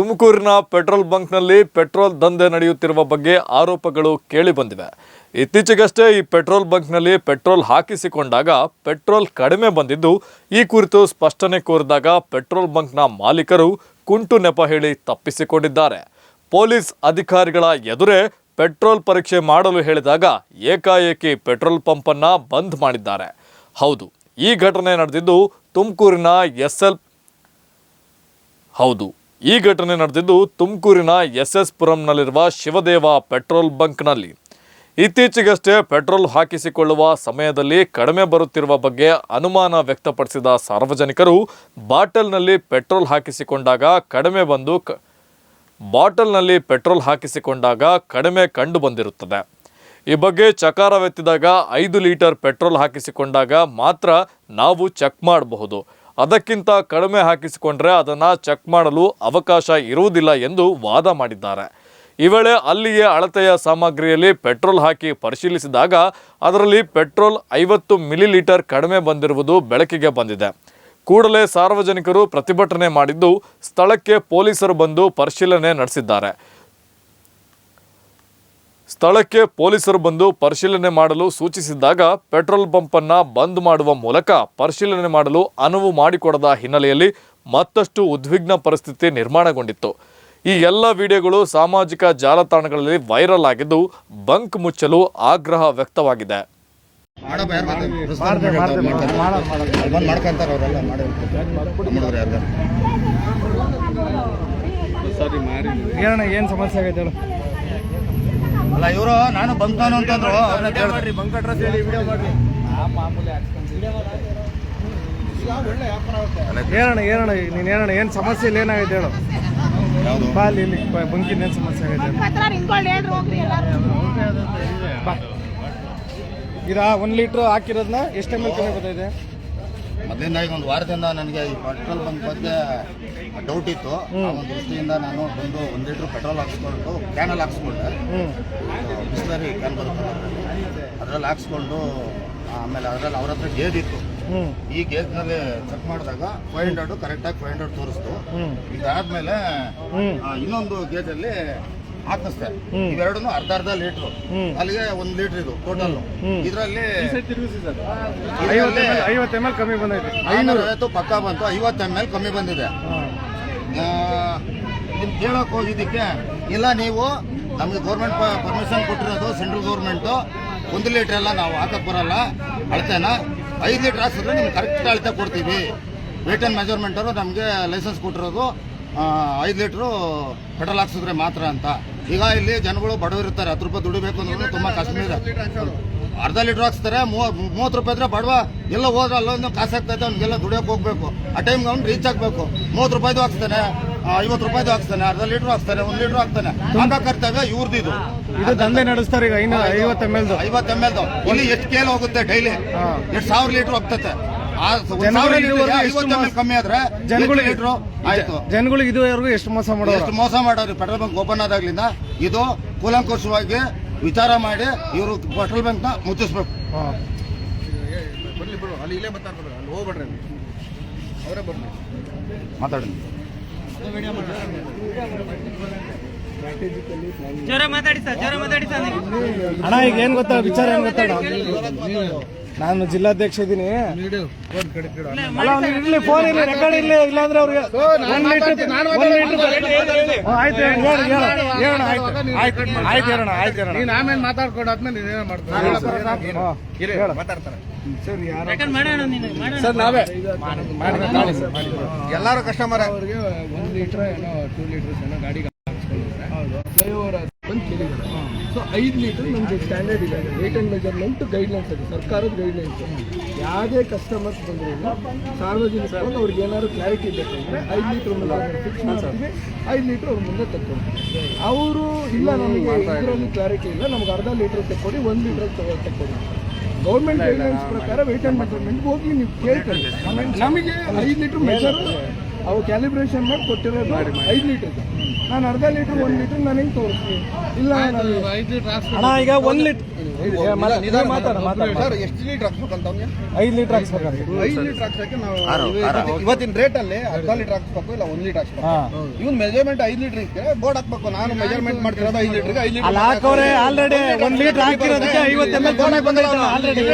ತುಮಕೂರಿನ ಪೆಟ್ರೋಲ್ ಬಂಕ್ನಲ್ಲಿ ಪೆಟ್ರೋಲ್ ದಂಧೆ ನಡೆಯುತ್ತಿರುವ ಬಗ್ಗೆ ಆರೋಪಗಳು ಕೇಳಿಬಂದಿವೆ ಇತ್ತೀಚೆಗಷ್ಟೇ ಈ ಪೆಟ್ರೋಲ್ ಬಂಕ್ನಲ್ಲಿ ಪೆಟ್ರೋಲ್ ಹಾಕಿಸಿಕೊಂಡಾಗ ಪೆಟ್ರೋಲ್ ಕಡಿಮೆ ಬಂದಿದ್ದು, ಈ ಕುರಿತು ಸ್ಪಷ್ಟನೆ ಕೋರಿದಾಗ ಪೆಟ್ರೋಲ್ ಬಂಕ್ನ ಮಾಲೀಕರು ಕುಂಟು ನೆಪ ಹೇಳಿ ತಪ್ಪಿಸಿಕೊಂಡಿದ್ದಾರೆ. ಪೊಲೀಸ್ ಅಧಿಕಾರಿಗಳ ಎದುರೇ ಪೆಟ್ರೋಲ್ ಪರೀಕ್ಷೆ ಮಾಡಲು ಹೇಳಿದಾಗ ಏಕಾಏಕಿ ಪೆಟ್ರೋಲ್ ಪಂಪನ್ನು ಬಂದ್ ಮಾಡಿದ್ದಾರೆ. ಹೌದು, ಈ ಘಟನೆ ನಡೆದಿದ್ದು ತುಮಕೂರಿನ ಎಸ್ ಎಲ್, ಹೌದು. ಈ ಘಟನೆ ನಡೆದಿದ್ದು ತುಮಕೂರಿನ ಎಸ್ ಎಸ್ ಪುರಂನಲ್ಲಿರುವ ಶಿವದೇವ ಪೆಟ್ರೋಲ್ ಬಂಕ್ನಲ್ಲಿ. ಇತ್ತೀಚೆಗಷ್ಟೇ ಪೆಟ್ರೋಲ್ ಹಾಕಿಸಿಕೊಳ್ಳುವ ಸಮಯದಲ್ಲಿ ಕಡಿಮೆ ಬರುತ್ತಿರುವ ಬಗ್ಗೆ ಅನುಮಾನ ವ್ಯಕ್ತಪಡಿಸಿದ ಸಾರ್ವಜನಿಕರು, ಬಾಟಲ್ನಲ್ಲಿ ಪೆಟ್ರೋಲ್ ಹಾಕಿಸಿಕೊಂಡಾಗ ಕಡಿಮೆ ಬಂದು ಕ- ಬಾಟಲ್ನಲ್ಲಿ ಪೆಟ್ರೋಲ್ ಹಾಕಿಸಿಕೊಂಡಾಗ ಕಡಿಮೆ ಕಂಡು ಬಂದಿರುತ್ತದೆ ಈ ಬಗ್ಗೆ ಚಕಾರವೆತ್ತಿದಾಗ ಐದು ಲೀಟರ್ ಪೆಟ್ರೋಲ್ ಹಾಕಿಸಿಕೊಂಡಾಗ ಮಾತ್ರ ನಾವು ಚೆಕ್ ಮಾಡಬಹುದು. ಅದಕ್ಕಿಂತ ಕಡಿಮೆ ಹಾಕಿಸಿಕೊಂಡ್ರೆ ಅದನ್ನು ಚೆಕ್ ಮಾಡಲು ಅವಕಾಶ ಇರುವುದಿಲ್ಲ ಎಂದು ವಾದ ಮಾಡಿದ್ದಾರೆ. ಈ ವೇಳೆ ಅಲ್ಲಿಯೇ ಅಳತೆಯ ಸಾಮಗ್ರಿಯಲ್ಲಿ ಪೆಟ್ರೋಲ್ ಹಾಕಿ ಪರಿಶೀಲಿಸಿದಾಗ ಅದರಲ್ಲಿ ಪೆಟ್ರೋಲ್ ಐವತ್ತು ಮಿಲಿ ಲೀಟರ್ ಕಡಿಮೆ ಬಂದಿರುವುದು ಬೆಳಕಿಗೆ ಬಂದಿದೆ. ಕೂಡಲೇ ಸಾರ್ವಜನಿಕರು ಪ್ರತಿಭಟನೆ ಮಾಡಿದ್ದು ಸ್ಥಳಕ್ಕೆ ಪೊಲೀಸರು ಬಂದು ಪರಿಶೀಲನೆ ನಡೆಸಿದ್ದಾರೆ. ಸ್ಥಳಕ್ಕೆ ಪೊಲೀಸರು ಬಂದು ಪರಿಶೀಲನೆ ಮಾಡಲು ಸೂಚಿಸಿದ್ದಾಗ ಪೆಟ್ರೋಲ್ ಪಂಪನ್ನು ಬಂದ್ ಮಾಡುವ ಮೂಲಕ ಪರಿಶೀಲನೆ ಮಾಡಲು ಅನುವು ಮಾಡಿಕೊಡದ ಹಿನ್ನೆಲೆಯಲ್ಲಿ ಮತ್ತಷ್ಟು ಉದ್ವಿಗ್ನ ಪರಿಸ್ಥಿತಿ ನಿರ್ಮಾಣಗೊಂಡಿತ್ತು. ಈ ಎಲ್ಲ ವಿಡಿಯೋಗಳು ಸಾಮಾಜಿಕ ಜಾಲತಾಣಗಳಲ್ಲಿ ವೈರಲ್ ಆಗಿದ್ದು ಬಂಕ್ ಮುಚ್ಚಲು ಆಗ್ರಹ ವ್ಯಕ್ತವಾಗಿದೆ. ಏನು ಸಮಸ್ಯೆ ಆಗೈತೆ ಹೇಳು. ಅಲ್ಲ ಇವರು ನಾನು ಬಂತಾನು ಅಂತಂದ್ರು ಅವ್ರನ್ನ ಕೇಳಿದ್ರಿ ಬಂಕ್ ಅಡ್ರೆಸ್ ಹೇಳಿ ವಿಡಿಯೋ ಮಾಡಿ ಹೇಳಣ್ಣ ಹೇಳಣ್ಣ ನೀನು ಏನಣ್ಣ ಏನು ಸಮಸ್ಯೆ ಇಲ್ಲ ಏನಾಗೈತೆ ಹೇಳು. ಬಾಲಿ ಬಾ ಅಲ್ಲಿ ಇಲ್ಲಿ ಬಂಕಿನ ಏನು ಸಮಸ್ಯೆ ಆಗೈತೆ ಇದ. ಒಂದ್ ಬಾ. ಇದಾ ಲೀಟ್ರ್ ಹಾಕಿರೋದನ್ನ ಎಷ್ಟು ಎಂ ಎಲ್ ಕಮ್ಮಿ ಬರ್ತಾ ಮೊದಲಿಂದ ಈಗ ಒಂದು ವಾರದಿಂದ ನನಗೆ ಈ ಪೆಟ್ರೋಲ್ ಬಂಕ್ ಬಗ್ಗೆ ಡೌಟ್ ಇತ್ತು. ಆ ಒಂದು ದೃಷ್ಟಿಯಿಂದ ನಾನು ಬಂದು ಒಂದು ಲೀಟ್ರ್ ಪೆಟ್ರೋಲ್ ಹಾಕ್ಸ್ಕೊಂಡು ಕ್ಯಾನಲ್ ಹಾಕ್ಸ್ಕೊಂಡೆ. ಬಿಸ್ಲರಿ ಕ್ಯಾನ್ ಬರುತ್ತೆ. ಅದರಲ್ಲಿ ಹಾಕ್ಸ್ಕೊಂಡು ಆಮೇಲೆ ಅದರಲ್ಲಿ ಅವ್ರ ಹತ್ರ ಗೇಜ್ ಇತ್ತು. ಈ ಗೇಜ್ನಲ್ಲಿ ಚೆಕ್ ಮಾಡಿದಾಗ ಫೈವ್ ಹಂಡ್ರೆಡ್ ಕರೆಕ್ಟಾಗಿ ಫೈವ್ ಹಂಡ್ರೆಡ್ ತೋರಿಸ್ತು. ಇದಾದ್ಮೇಲೆ ಇನ್ನೊಂದು ಗೇಜಲ್ಲಿ ಹಾಕಿಸ್ದೆ. ಇವೆರಡು ಇವೆರಡೂ ಅರ್ಧ ಅರ್ಧ ಲೀಟ್ರು. ಅಲ್ಲಿಗೆ ಒಂದು ಲೀಟ್ರ್ ಇದು ಟೋಟಲ್. ಇದರಲ್ಲಿ ಐವತ್ತು ಎಂ ಎಲ್ ಕಮ್ಮಿ ಬಂದೈತೆ. ಐನೂರ ಐವತ್ತು ಪಕ್ಕ ಬಂತು ಐವತ್ತು ಎಂ ಎಲ್ ಕಮ್ಮಿ ಬಂದಿದೆ. ನಿಮ್ಗೆ ಕೇಳೋಕೆ ಹೋಗಿದ್ದಕ್ಕೆ ಇಲ್ಲ ನೀವು ನಮಗೆ ಗೌರ್ಮೆಂಟ್ ಪರ್ಮಿಷನ್ ಕೊಟ್ಟಿರೋದು ಸೆಂಟ್ರಲ್ ಗೌರ್ಮೆಂಟು ಒಂದು ಲೀಟ್ರ್ ಎಲ್ಲ ನಾವು ಹಾಕಕ್ಕೆ ಬರಲ್ಲ ಅಳತೆನ. ಐದು ಲೀಟ್ರ್ ಹಾಕ್ಸಿದ್ರೆ ನಿಮ್ಗೆ ಕರೆಕ್ಟ್ ಅಳತೆ ಕೊಡ್ತೀವಿ. ವೇಟ್ ಮೆಜರ್ಮೆಂಟ್ ಮೆಜರ್ಮೆಂಟರು ನಮಗೆ ಲೈಸೆನ್ಸ್ ಕೊಟ್ಟಿರೋದು ಐದು ಲೀಟ್ರು ಪೆಟ್ರೋಲ್ ಹಾಕ್ಸಿದ್ರೆ ಮಾತ್ರ ಅಂತ. ಈಗ ಇಲ್ಲಿ ಜನಗಳು ಬಡವರು ಇರ್ತಾರೆ ಹತ್ತು ರೂಪಾಯಿ ದುಡಿಬೇಕು ಅನ್ನೋದು ತುಂಬ ಕಷ್ಟ ಇದೆ. ಅರ್ಧ ಲೀಟ್ರ್ ಹಾಕ್ಸ್ತಾರೆ ಮೂವತ್ತು ರೂಪಾಯಿ ಇದ್ರೆ ಬಡವ ಎಲ್ಲ ಹೋದ್ರೆ ಅಲ್ಲೊಂದು ಕಾಸು ಆಗ್ತೈತೆ ಅವ್ನಿಗೆಲ್ಲ ದುಡಿಯೋಕೆ ಹೋಗ್ಬೇಕು. ಆ ಟೈಮ್ಗೆ ಅವ್ನು ರೀಚ್ ಆಗಬೇಕು. ಮೂವತ್ತು ರೂಪಾಯಿದು ಹಾಕ್ಸ್ತಾನೆ ಐವತ್ತು ರೂಪಾಯಿದು ಹಾಕ್ಸ್ತಾನೆ ಅರ್ಧ ಲೀಟ್ರ್ ಹಾಕ್ತಾನೆ ಒಂದು ಲೀಟ್ರ್ ಹಾಕ್ತಾನೆ. ಅಂತ ಕರ್ತವ್ಯ ಇವ್ರದ್ದು ಇದು ಇದು ದಂಧೆ ನಡೆಸ್ತಾರೆ ಈಗ ಐವತ್ತು ಎಂ ಎಲ್ ಐವತ್ತು ಎಂ ಎಲ್ ಇಲ್ಲಿ ಎಷ್ಟು ಕೇಲ್ ಹೋಗುತ್ತೆ ಡೈಲಿ. ಎಷ್ಟು ಸಾವಿರ ಲೀಟ್ರ್ ಹೋಗ್ತೈತೆ ಕಮ್ಮಿ ಆದ್ರೆ ಜನಗಳಿಗೆ ಇದುವರೆಗೂ ಎಷ್ಟು ಮೋಸ ಮಾಡೋರು? ಎಷ್ಟು ಮೋಸ ಮಾಡೋರು? ಪೆಟ್ರೋಲ್ ಬಂಕ್ ಓಪನ್ ಆದಾಗ್ಲಿಂದ ಇದು ಕೂಲಂಕುಷವಾಗಿ ವಿಚಾರ ಮಾಡಿ ಇವರು ಪೆಟ್ರೋಲ್ ಬಂಕ್ನ ಮುಚ್ಚಿಸ್ಬೇಕು. ಹಾಂ. ಮಾತಾಡಿ ಜೋರ ಮಾತಾಡಿ ಸರ್ ಜೋರ ಮಾತಾಡಿ ಸರ್. ಅಣ್ಣ ಈಗ ಏನ್ ಗೊತ್ತಾ? ವಿಚಾರ ಏನ್ ಗೊತ್ತಣ್ಣ ನಾನು ಜಿಲ್ಲಾಧ್ಯಕ್ಷ ಇದ್ದೀನಿ. ಇರ್ಲಿ ಫೋನ್ ಇರ್ಲಿ ರೆಕಾರ್ಡ್ ಇರ್ಲಿ ಇಲ್ಲಾಂದ್ರೆ ಅವ್ರಿಗೆ ಒಂದ್ ಲೀಟರ್ ಒಂದ್ ಲೀಟರ್ ಆಯ್ತು ಹೇಳಿ ಹೇಳಿ ಹೇಳಿ. ಹೇಳೋಣ ಆಯ್ತು ಆಯ್ತು ಆಯ್ತು ಹೇಳೋಣ ಆಯ್ತು ಹೇಳೋಣ. ನೀನ್ ಆಮೇಲೆ ಮಾತಾಡ್ಕೊಂಡಾದ್ಮೇಲೆ ನೀನೇನ್ ಮಾಡ್ತಾರೆ ಮಾತಾಡ್ತಾರೆ. ಸರ್ ಯಾರು? ರೆಕಾರ್ಡ್ ಮಾಡೋಣ ನೀನು ಮಾಡೋಣ. ಸರ್ ನಾವೇ. ಎಲ್ಲರೂ ಕಸ್ಟಮರ್ ಅವ್ರಿಗೆ ಒಂದ್ ಲೀಟರ್ ಏನೋ ಟೂ ಲೀಟರ್ ಏನೋ ಗಾಡಿಗೆ ಐದು ಲೀಟರ್ ನಮಗೆ ಸ್ಟ್ಯಾಂಡರ್ಡ್ ಇದೆ. ವೇಟ್ ಆ್ಯಂಡ್ ಮೆಜರ್ಮೆಂಟ್ ಗೈಡ್ಲೈನ್ಸ್ ಇದೆ. ಸರ್ಕಾರದ ಗೈಡ್ಲೈನ್ಸ್ ಯಾವುದೇ ಕಸ್ಟಮರ್ಸ್ ಬಂದ್ರೂ ಸಾರ್ವಜನಿಕವಾಗಿ ಅವ್ರಿಗೆ ಏನಾದ್ರು ಕ್ಲಾರಿಟಿ ಬೇಕಂದ್ರೆ ಐದು ಲೀಟ್ರ್ ಮುಂದೆ ಫಿಕ್ಸ್ ಮಾಡ್ತೀವಿ ಐದು ಲೀಟರ್ ಅವ್ರ ಮುಂದೆ ತಕ್ಕೊಂಡು ಅವರು ಇಲ್ಲ ನಮಗೆ ಇದರಲ್ಲಿ ಕ್ಲಾರಿಟಿ ಇಲ್ಲ. ನಮ್ಗೆ ಅರ್ಧ ಲೀಟರ್ ತಕ್ಕೊಡಿ ಒಂದು ಲೀಟರ್ ತಕ್ಕೊಡಿ. ಗೌರ್ಮೆಂಟ್ ಗೈಡ್ಲೈನ್ಸ್ ಪ್ರಕಾರ ವೇಟ್ ಆ್ಯಂಡ್ ಮೆಜರ್ಮೆಂಟ್ ಹೋಗಿ ನೀವು ಕೇಳ್ಕೊಳ್ಳಿ. ನಮಗೆ ಐದು ಲೀಟರ್ ಮೆಜರ್ ಅವು ಕ್ಯಾಲಿಬ್ರೇಷನ್ ಮಾಡಿ ಕೊಟ್ಟಿರೋದು. ಐದು ಲೀಟರ್ ನಾನು ಅರ್ಧ ಲೀಟರ್ ಒಂದು ಲೀಟರ್ ನಾನು ಹೆಂಗೆ ತೋರಿಸ್ತೀನಿ ಇಲ್ಲ ಈಗ ಒಂದು ಲೀಟರ್ ಮಾತಾಡ ಮಾತಾಡ ಸರ್ ಎಷ್ಟು ಲೀಟರ್ ಹಾಕ್ಬೇಕಂತ ಅವ್ನಿಗೆ? ಐದು ಲೀಟರ್ ಹಾಕ್ಸ್ಬೇಕಂತ ಐದು ಲೀಟರ್ ಹಾಕ್ಸಕ್ಕೆ ನಾವು. ಇವತ್ತಿನ- ಇವತ್ತಿನ ರೇಟ್ ಅಲ್ಲಿ ಅರ್ಧ ಲೀಟರ್ ಹಾಕ್ಸ್ಬೇಕು ಇಲ್ಲ ಒಂದ್ ಲೀಟರ್ ಹಾಕ್ಸ್ಬೇಕು. ಹಾ. ಇವ್ನು ಮೆಜರ್ಮೆಂಟ್ ಐದು ಲೀಟರ್ ಇದ್ರೆ ಬೋರ್ಡ್ ಹಾಕ್ಬೇಕು. ನಾನು ಮೆಜರ್ಮೆಂಟ್ ಮಾಡ್ತಿರೋದು ಐದು ಲೀಟರ್ಗೆ ಐದು ಲೀಟರ್ ಹಾಕೋರೆ ಆಲ್ರೆಡಿ ಒಂದ್ ಲೀಟರ್ ಹಾಕಿರೋದಕ್ಕೆ ಐವತ್ತು ಎಂ ಎಲ್ ಆಲ್ರೆಡಿ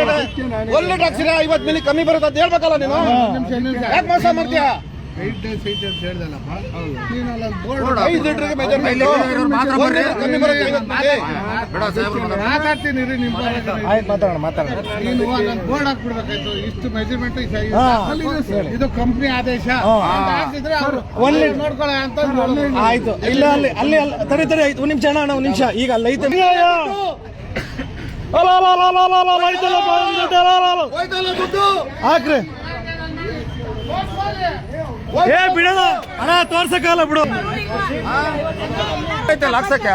ಒಂದ್ ಲೀಟರ್ ಹಾಕ್ಸಿರ ಐವತ್ತು ಮಿಲಿ ಕಮ್ಮಿ ಬರುತ್ತೆ ಅಂತ ಹೇಳ್ಬೇಕಲ್ಲ ನೀನು? ಯಾಕೆ ಮೋಸ ಮಾಡ್ತೀಯಾ? ಆಯ್ತು ಮಾತಾಡೋಣ ಮಾತಾಡೋಣ. ಬೋರ್ಡ್ ಹಾಕ್ಬಿಡ್ಬೇಕಾಯ್ತು. ಇಷ್ಟು ಮೆಜರ್ಮೆಂಟ್ ಇದು ಕಂಪ್ನಿ ಆದೇಶ. ಅಂತ ಲೀಟರ್ ನೋಡ್ಕೊಳ್ಳ ಅಂತ ಆಯ್ತು ಇಲ್ಲ ಅಲ್ಲಿ ಅಲ್ಲಿ ತರಿ ತಡಿ ತಡಿ ಆಯ್ತು ಒಂದ್ ನಿಮಿಷ ಅಣ್ಣ ಒಂದ್ ನಿಮಿಷ. ಈಗ ಅಲ್ಲಿ ಐತೆ. ಅಲ್ಲ, ಅಲ್ಲ, ಅಲ್ಲ, ಅಲ್ಲ, ಅಲ್ಲ, ಅಲ್ಲ, ಅಲ್ಲ, ಅಲ್ಲ, ಅಲ್ಲ. ಹಾಕ್ರಿ. ಏ ಬಿಡೋದು. ಅಣ್ಣ ತೋರ್ಸಕ್ಕಲ್ಲ ಬಿಡು. ಹಾಕ್ಸಕ್ಕೆ?